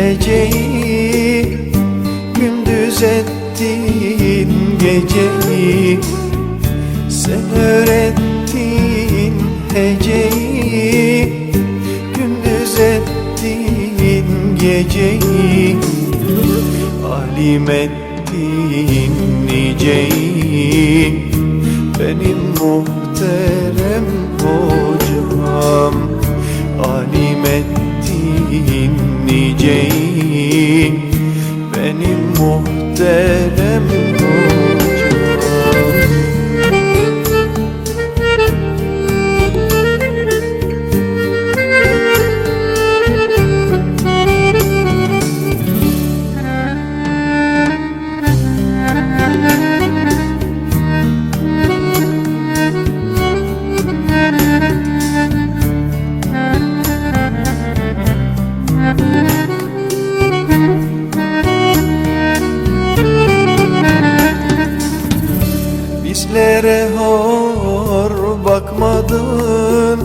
heceyi Gündüz ettin geceyi Sen öğrettin heceyi Gündüz ettin geceyi Alim ettin niceyi Benim muhterem hocam Alim ettin niceyi Benim muhterem Bizlere hor bakmadın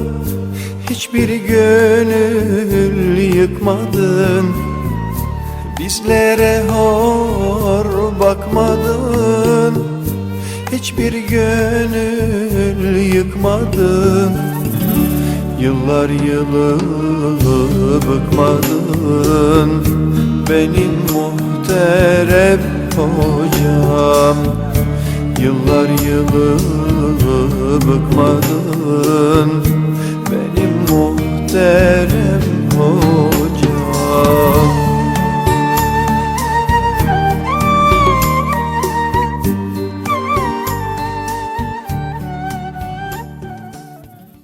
Hiçbir gönül yıkmadın. Bizlere hor bakmadın Hiçbir gönül yıkmadın. Yıllar yılı bıkmadın Benim muhterem hocam Yıllar yılı bıkmadın